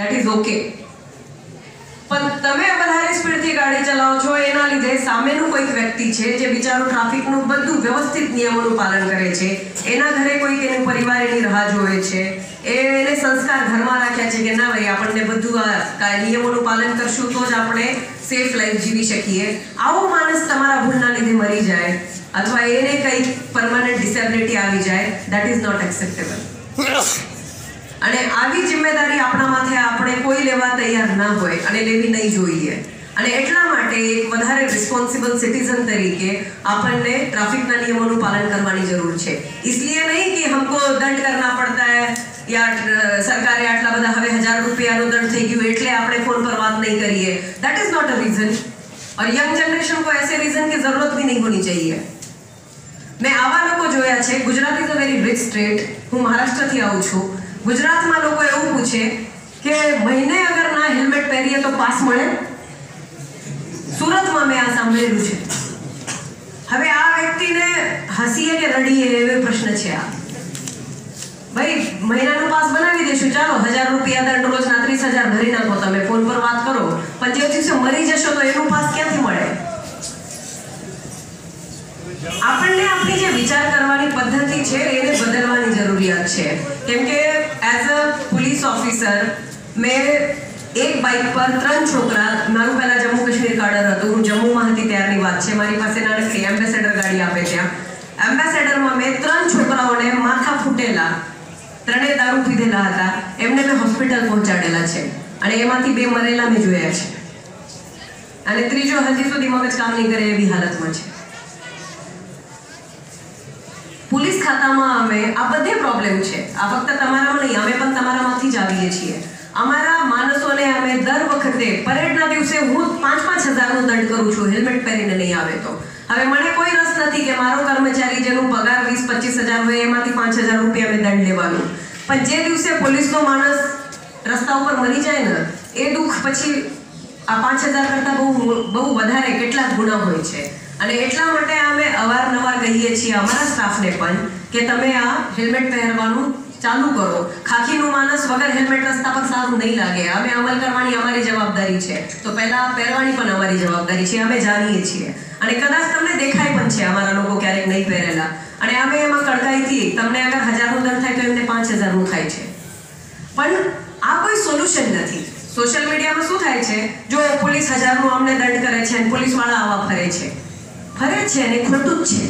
That is okay પણ તમે વધારે સ્પીડથી ગાડી ચલાવો છો, એના લીધે સામેનું કોઈક વ્યક્તિ છે જે બિચારો ટ્રાફિકનું બધું વ્યવસ્થિત નિયમોનું પાલન કરે છે, એના ઘરે કોઈક એનું પરિવાર એની રાહ જોવે છે એને સંસ્કાર ઘરમાં રાખ્યા છે કે ના ભાઈ, આપણને બધું આ નિયમોનું પાલન કરશું તો જ આપણે સેફ લાઈફ જીવી શકીએ. આવો માણસ તમારા ભૂલના લીધે મરી જાય અથવા એને કંઈક પરમાનન્ટ ડિસેબિલિટી આવી જાય દેટ ઇઝ નોટ એક્સેપ્ટેબલ અને આવી જિમ્મેદારી આપણા માથે આપણે કોઈ લેવા તૈયાર ના હોય અને લેવી નહીં જોઈએ અને એટલા માટે એક વધારે રિસ્પોન્સિબલ સિટીઝન તરીકે આપણને ટ્રાફિકના નિયમોનું પાલન કરવાની જરૂર છે इसलिए नहीं कि हमको दंड करना पड़ता है યા અ, સરકારે આટલા બધા હવે હજાર રૂપિયાનો દંડ થઈ ગયું એટલે આપણે ફોન પર વાત નહીં કરીએ that is not a reason और यंग जनरेशन को ऐसे रीजन की जरूरत भी नहीं होनी चाहिए મેં આવા લોકો જોયા છે Gujarat is a very rich state હું મહારાષ્ટ્રથી આવું છું ગુજરાતમાં લોકો એવું પૂછે કે મહિને અગર ના હેલ્મેટ પહેરીએ તો પાસ મળે? સુરતમાં મેં આ સાંભળેલું છે. હવે આ વ્યક્તિને હસીએ કે રડીએ એવો પ્રશ્ન છે આ. ભાઈ, મહિનાનું પાસ બનાવી દેશું ચાલો, હજાર રૂપિયા દંડ રોજના ત્રીસ હજાર ભરી નાખો. તમે ફોન પર વાત કરો. પણ જે દિવસે મરી જશો તો એનું પાસ ક્યાંથી મળે? આપણને આપણી જે વિચાર કરવાની પદ્ધતિ છે, એને બદલવાની જરૂરિયાત છે. કેમ કે એઝ અ પોલીસ ઓફિસર મેં એક બાઇક પર ત્રણ છોકરા, મારું પહેલા જમ્મુ કાશ્મીર કાર્ડર હતું. હું જમ્મુમાં હતી ત્યારની વાત છે. મારી પાસે નાનકડી એમ્બેસેડર ગાડી આપે ત્યાં. એમ્બેસેડરમાં મેં ત્રણ છોકરાઓને માથા ફૂટેલા, ત્રણેય દારૂ પીધેલા હતા. એમને મેં હોસ્પિટલ પહોંચાડેલા છે. અને એમાંથી બે મરેલા મેં જોયા છે. અને ત્રીજો હજી સુધી મગજ કામ નહીં કરે એવી હાલતમાં છે. પોલીસ ખાતામાં અમે, આ બધે પ્રોબ્લેમ છે. આ ફક્ત તમારામાં નહીં, અમે પણ તમારામાંથી જ આવીએ છીએ. અમારા માણસોને અમે દર વખતે, પરેડના દિવસે હું પાંચ પાંચ હજારનો દંડ કરું છું, હેલ્મેટ પહેરીને નહીં આવે તો. હવે મને કોઈ રસ નથી કે મારો કર્મચારી જેનું પગાર વીસ પચીસ હજાર હોય, એમાંથી પાંચ હજાર રૂપિયા અમે દંડ લેવાનું. પણ જે દિવસે પોલીસનો માણસ રસ્તા ઉપર મરી જાય ને, એ દુઃખ પછી આ પાંચ હજાર કરતાં બહુ બહુ વધારે કેટલાક ગુના હોય છે. અને એટલા માટે અમે અવારનવાર કહીએ છીએ અમારા સ્ટાફને પણ કે તમે આ હેલ્મેટ પહેરવાનું ચાલુ કરો. ખાખીનું માણસ વગર હેલ્મેટ રસ્તા પર સારું નહીં લાગે. અમે અમલ કરવાની અમારી જવાબદારી છે. તો પહેલા પહેરવાની પણ અમારી જવાબદારી છે. અમે જાણીએ છીએ. અને કદાચ તમને દેખાય પણ છે અમારા લોકો ક્યારેક નહીં પહેરેલા. અને અમે એમાં કડકાઈથી તમને અગર હજારનું દંડ થાય તો એમને પાંચ હજારનું થાય છે. પણ આ કોઈ સોલ્યુશન નથી. સોશિયલ મીડિયામાં શું થાય છે? જો પોલીસ હજારનું અમને દંડ કરે છે અને પોલીસવાળા આવા ફરે છે. ફરે છે અને ખોટું જ છે.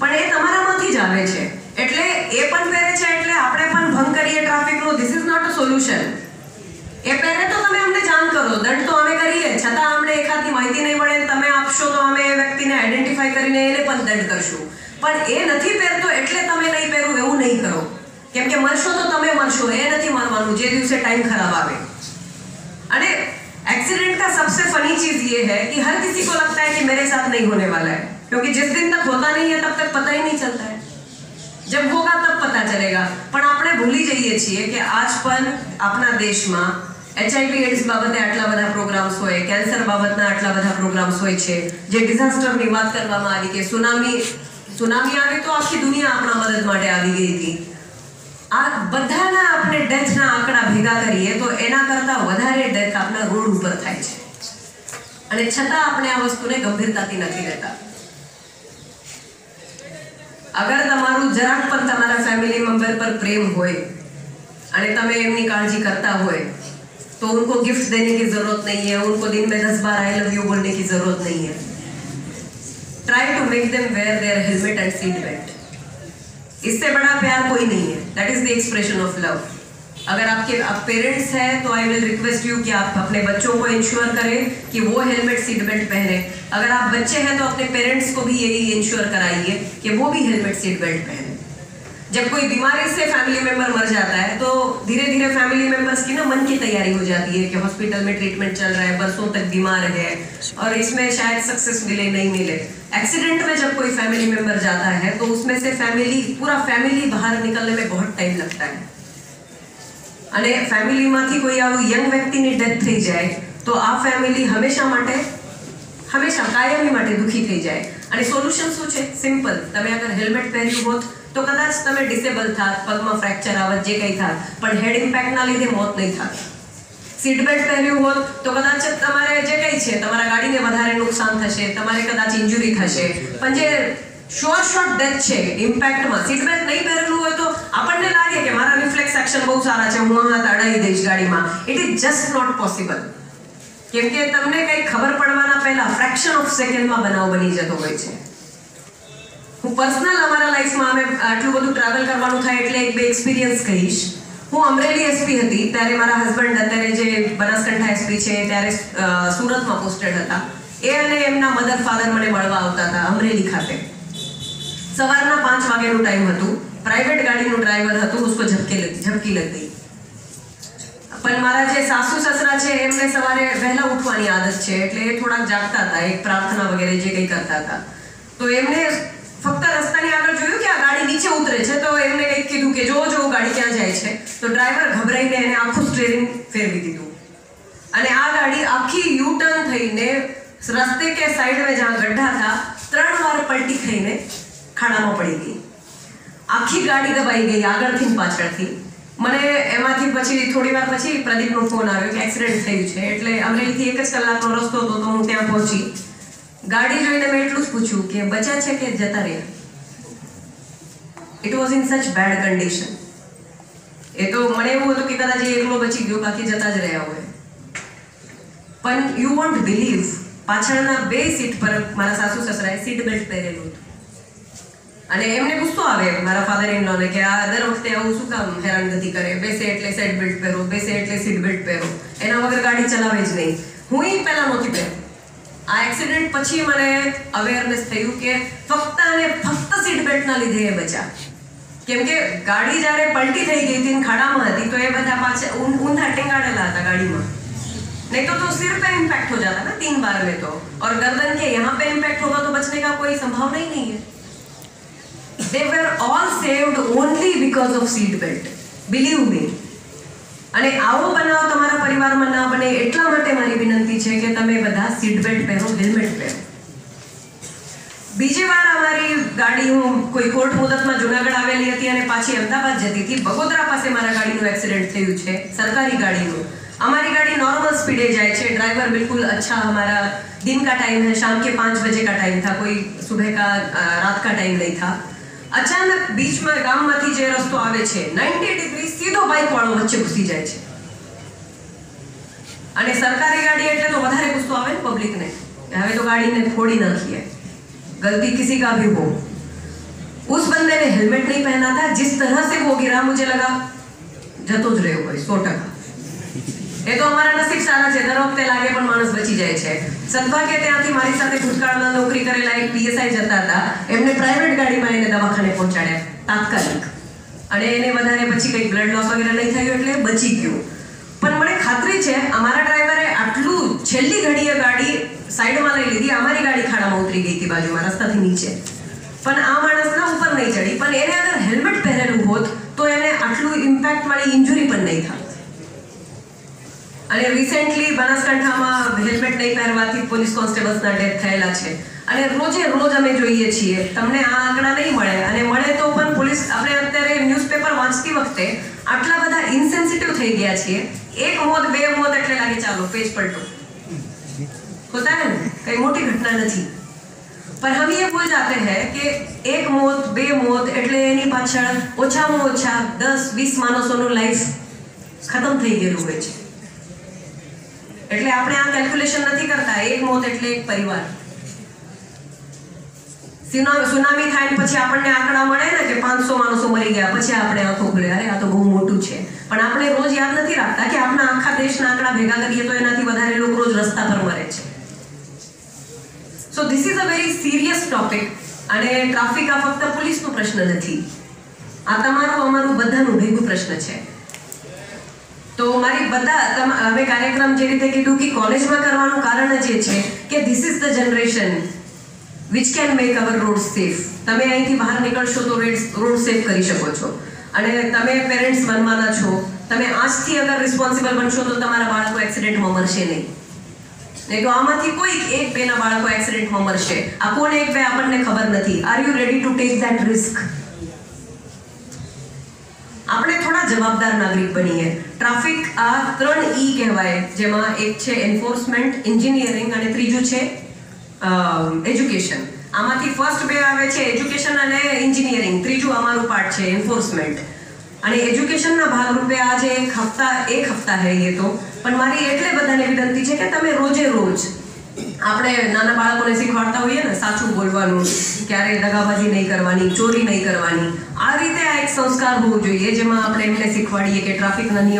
પણ એ તમારામાંથી જ આવે છે. એટલે એ પણ પહેરે છે એટલે આપણે પણ ભંગ કરીએ ટ્રાફિકનો. This is not a solution એ પહેરે તો તમે અમને જાણ કરો. દંડ તો અમે કરીએ. છતાં અમને એકાદની માહિતી નહીં મળે તમે આપશો તો અમે એ વ્યક્તિને આઈડેન્ટિફાઈ કરીને એને પણ દંડ કરશું. પણ એ નથી પહેરતો એટલે તમે નહીં પહેરું એવું નહીં કરો. કેમ કે મરશો તો તમે મરશો. એ નથી મરવાનું જે દિવસે ટાઈમ ખરાબ આવે. सबसे फनी चीज ये है कि हर किसी को लगता है कि मेरे साथ नहीं होने वाला है क्योंकि जिस दिन तक होता नहीं है तब तक पता ही नहीं चलता है जब होगा तब पता चलेगा પણ આપણે ભૂલી જઈએ છીએ કે આજ પણ આપણા દેશમાં એચઆઈવી એડ્સ બાબતે આટલા બધા પ્રોગ્રામ્સ હોય કેન્સર બાબતના આટલા બધા પ્રોગ્રામ્સ હોય છે જે ડિઝાસ્ટરની વાત કરવામાં આવી કે સુનામી સુનામી આવી તો આખી દુનિયા આપણા મદદ માટે આવી ગઈ હતી આ બધાના આપણે ડેથના આંકડા ભેગા કરીએ તો એના કરતાં વધારે ડેથ આપણા રોડ ઉપર થાય છે અને છતાં આપણે આ વસ્તુને ગંભીરતાથી નથી લેતા અગર તમારું જરાક પણ તમારા ફેમિલી મેમ્બર પર પ્રેમ હોય અને તમે એમની કાળજી करता હોય तो उनको गिफ्ट देने की जरूरत नहीं है उनको दिन में दस बार आई लव यू बोलने की जरूरत नहीं है try to make them wear their helmet and seat belt इससे बड़ा प्यार कोई नहीं है that is the expression of love अगर आपके, आप पेरेंट्स हैं तो आई विल रिक्वेस्ट यू कि आप अपने बच्चों को इंश्योर करें कि वो हेलमेट सीट बेल्ट पहने। अगर आप बच्चे हैं तो अपने पेरेंट्स को भी यही इंश्योर कराइए कि वो भी हेलमेट सीट बेल्ट पहने। जब कोई बीमारी से फैमिली मेंबर मर जाता है तो धीरे धीरे फैमिली मेंबर्स की ना मन की तैयारी हो जाती है कि हॉस्पिटल में ट्रीटमेंट चल रहा है, बरसों तक बीमार है और इसमें शायद सक्सेस मिले, नहीं मिले। एक्सीडेंट में जब कोई फैमिली मेंबर जाता है तो उसमें से फैमिली पूरा फैमिली बाहर निकलने में बहुत टाइम लगता है। અને ફેમિલીમાંથી કોઈ આવું યંગ વ્યક્તિની ડેથ થઈ જાય, તો આ ફેમિલી હંમેશા માટે, હંમેશા કાયમી માટે દુઃખી થઈ જાય. અને સોલ્યુશન શું છે? સિમ્પલ તમે અગર હેલ્મેટ પહેર્યું હોત, તો કદાચ તમે ડિસેબલ થાત, પગમાં ફ્રેક્ચર આવત, જે કંઈ થાત. પણ હેડ ઇમ્પેક્ટના લીધે મોત નહીં થાત. સીટ બેલ્ટ પહેર્યું હોત, તો કદાચ તમારે જે કંઈ છે, તમારા ગાડીને વધારે નુકસાન થશે, તમારે કદાચ ઇન્જુરી થશે. પણ જે શોર્ટ શોર્ટ ડેથ છે ઇમ્પેક્ટમાં સીટ બેલ્ટ નહીં પહેરેલું હોય તો આપણને લાગે કે મારા રિફ્લેક્સ એક્શન બહુ સારા છે, હું હાથ અડાઈ દઈશ ગાડીમાં. It is just not possible કેમ કે તમને કંઈ ખબર પડવાના પહેલા ફ્રેક્શન ઓફ સેકન્ડમાં બનાવ બની જતો હોય છે. હું પર્સનલ અમારા લાઈફમાં અમે આટલું બધું ટ્રાવેલ કરવાનું થાય એટલે એક બે એક્સપિરિયન્સ કહીશ. હું અમરેલી એસપી હતી, ત્યારે મારા હસબન્ડ અત્યારે જે બનાસકાંઠા એસપી છે, ત્યારે સુરતમાં પોસ્ટેડ હતા. એ અને એમના મધર ફાધર મને મળવા આવતા હતા અમરેલી ખાતે. સવારના પાંચ વાગ્યાનું ટાઈમ હતું. પ્રાઇવેટ ગાડીનું ડ્રાઈવર હતું, ઉસકો ઝપકી ઝપકી લગ ગઈ. પણ મારા જે સાસુ સસરા છે, એમને સવારે વહેલા ઉઠવાની આદત છે, એટલે એ થોડાક જાગતા હતા, એક પ્રાર્થના વગેરે જે કંઈ કરતા હતા. તો એમને ફક્ત રસ્તાની આગળ જોયું કે આ ગાડી નીચે ઉતરે છે, તો એમને કંઈક કીધું કે જો જો, ગાડી ક્યાં જાય છે. તો ડ્રાઈવર ગભરાઈને એને આખું સ્ટેરિંગ ફેરવી દીધું. અને આ ગાડી આખી યુ ટર્ન થઈને રસ્તે કે સાઈડમાં જ્યાં ગઢ્ઢા હતા, ત્રણ વાર પલટી થઈને ખાડામાં પડી ગઈ. આખી ગાડી દબાઈ ગઈ આગળથી પાછળથી. મને એમાંથી પછી થોડી વાર પછી પ્રદીપનો ફોન આવ્યો કે એક્સિડન્ટ થયું છે. એટલે અમરેલીથી એક જ કલાકનો રસ્તો હતો, તો હું ત્યાં પહોંચી. ગાડી જોઈને મેં એટલું જ પૂછ્યું કે બચ્યા છે કે જતા રહ્યા? It was in such bad condition એ તો મને એવું હતું કે કદાચ એ એકલો બચી ગયો, બાકી જતા જ રહ્યા હોય. પણ યુ વોન્ટ બિલીવ પાછળના બે સીટ પર મારા સાસુ સસરાએ સીટ બેલ્ટ પહેરેલું હતું. અને એમને ગુસ્સો આવે મારા ફાધર ઇન લોને કે આ દર વખતે આવું શું કામ હેરાનગતિ કરે બેસે એટલે સેટ બેલ્ટ પહેરો બેસે એટલે સીટ બેલ્ટ પહેરો એના વગર ગાડી ચલાવે જ નહીં હું ઈ પહેલા નહોતી પહેરતી આ એક્સિડન્ટ પછી મને અવેરનેસ થયું કે ફક્ત અને ફક્ત સીટ બેલ્ટના લીધે એ બચ્યા કેમ કે ગાડી જ્યારે પલટી થઈ ગઈ હતી ને ખાડામાં હતી તો એ બધા પાછા ઊં- ઊંધા ટેંગાડેલા હતા ગાડીમાં नहीं तो तो सिर पे इम्पैक्ट हो जाता ना तीन बार में तो और गर्दन के यहाँ पे इम्पैक्ट होगा तो बचने का कोई संभावना ही नहीं है they were all saved only because of seat belt believe me અને આવો બનાવ તમારા પરિવારમાં ના બને એટલા માટે મારી વિનંતી છે કે તમે બધા સીટ બેલ્ટ પહેરો હેલ્મેટ પહેરો બીજી વાર અમારી ગાડી હું કોઈ કોર્ટ મુદતમાં જુનાગઢ આવેલી હતી અને પાછી અમદાવાદ જતી હતી બગોદરા પાસે મારા ગાડીનું એક્સિડન્ટ થયું છે સરકારી ગાડીનું हमारी गाड़ी नॉर्मल स्पीडे जाए છે ड्राइवर बिल्कुल अच्छा हमारा दिन का टाइम है शाम के पाँच बजे का टाइम था कोई सुबह का अ, रात का टाइम नहीं था અચાનક બીચમાં ગામમાંથી જે રસ્તો આવે છે 90 ડિગ્રી સીધો બાઇક વાળો વચ્ચે ઘૂસી જાય છે અને સરકારી ગાડી એટલે તો વધારે ગુસ્સો આવે ને પબ્લિકને કે હવે તો ગાડીને ફોડી નાખીએ गलती किसी का भी हो उस बंदे ने हेलमेट नहीं पहना था जिस तरह से वो गिरा मुझे लगा જતો જ રહ્યો હોય સો ટકા એ તો અમારા નસીબ સારા છે. દર વખતે લાગે પણ માણસ બચી જાય છે. સદભાગ્ય ત્યાંથી મારી સાથે ભૂતકાળમાં નોકરી કરેલા એક પીએસઆઈ જતા હતા. એમને પ્રાઇવેટ ગાડીમાં એને દવાખાને પહોંચાડ્યા. તાત્કાલિક. અને એને વધારે પછી કંઈક બ્લડ લોસ વગેરે નહીં થયું એટલે બચી ગયું. પણ મને ખાતરી છે, અમારા ડ્રાઈવરે આટલું છેલ્લી ઘડીએ ગાડી સાઈડમાં લઈ લીધી. અમારી ગાડી ખાડામાં ઉતરી ગઈ હતી બાજુમાં, રસ્તાથી નીચે. પણ આ માણસના ઉપર નહીં ચડી. પણ એને અગર હેલ્મેટ પહેરેલું હોત તો એને આટલું ઇમ્પેક્ટ વાળી ઇન્જુરી પણ નહીં થાત અને રિસેન્ટલી બનાસકાંઠામાં હેલ્મેટ નહીં પહેરવાથી પોલીસ કોન્સ્ટેબલ્સના ડેથ થયેલા છે અને રોજે રોજ અમે જોઈએ છીએ તમને આ આંકડા નહીં મળે અને મળે તો પણ પોલીસ આપણે અત્યારે ન્યૂઝપેપર વાંચતી વખતે આટલા બધા ઇન્સેન્સિટિવ થઈ ગયા છીએ એક મોત બે મોત એટલે લાગે ચાલો પેજ પલટો होता है ना कई मोटी घटना નથી पर हम ये भूल जाते हैं કે એક મોત બે મોત એટલે એની પાછળ ઓછામાં ઓછા દસ વીસ માણસોનું લાઈફ ખતમ થઈ ગયેલું હોય છે એટલે આપણે આ કેલ્ક્યુલેશન નથી કરતા, એક મોત એટલે એક પરિવાર. સુનામી થાય પછી આપણને આંકડા મળે ને કે પાંચસો માણસો મરી ગયા, પછી આપણે આંખો ખુલે અરે, આ તો બહુ મોટું છે. પણ આપણે રોજ યાદ નથી રાખતા કે આપણા આખા દેશના આંકડા ભેગા કરીએ તો એનાથી વધારે લોકો રોજ રસ્તા પર મરે છે. So this is a very serious topic અને ટ્રાફિક આ ફક્ત પોલીસનો પ્રશ્ન નથી. આ તમારું, અમારું બધાનું ભેગું પ્રશ્ન છે. તો મારી બધા હવે કાર્યક્રમ જે રીતે કીધું કે કોલેજમાં કરવાનું કારણ જ એ છે કે this is the generation which can make our road safe તમે અહીંથી બહાર નીકળશો તો રોડ સેફ કરી શકો છો. અને તમે પેરેન્ટ્સ બનવાના છો. તમે આજથી અગર રિસ્પોન્સિબલ બનશો તો તમારા બાળકો એક્સિડન્ટમાં મરશે નહીં. નહીં તો આમાંથી કોઈ એક બેના બાળકો એક્સિડન્ટમાં મરશે. આ કોણ એક બે આપણને ખબર નથી. Are you ready to take that risk આપણે થોડા જવાબદાર નાગરિક બનીએ. ટ્રાફિક આ ત્રણ ઈ કહેવાય, જેમાં એક છે એન્ફોર્સમેન્ટ એન્જિનિયરિંગ અને ત્રીજું છે એજ્યુકેશન આમાંથી ફર્સ્ટ બે આવે છે એજ્યુકેશન અને એન્જિનિયરિંગ ત્રીજું અમારું પાર્ટ છે એન્ફોર્સમેન્ટ અને એજ્યુકેશનના ભાગરૂપે આજે એક હપ્તા એક હપ્તા હૈ તો. પણ મારી એટલે બધાને વિનંતી છે કે તમે રોજે રોજ આપણે નાના બાળકોને શીખવાડતા હોઈએ ને, સાચું બોલવાનું, ક્યારેય દગાબાજી નહીં કરવાની, ચોરી નહીં કરવાની આ રીતે આ એક સંસ્કાર હોવું જોઈએ જેમાં આપણે એમને શીખવાડીએ કે ટ્રાફિકના નિયમ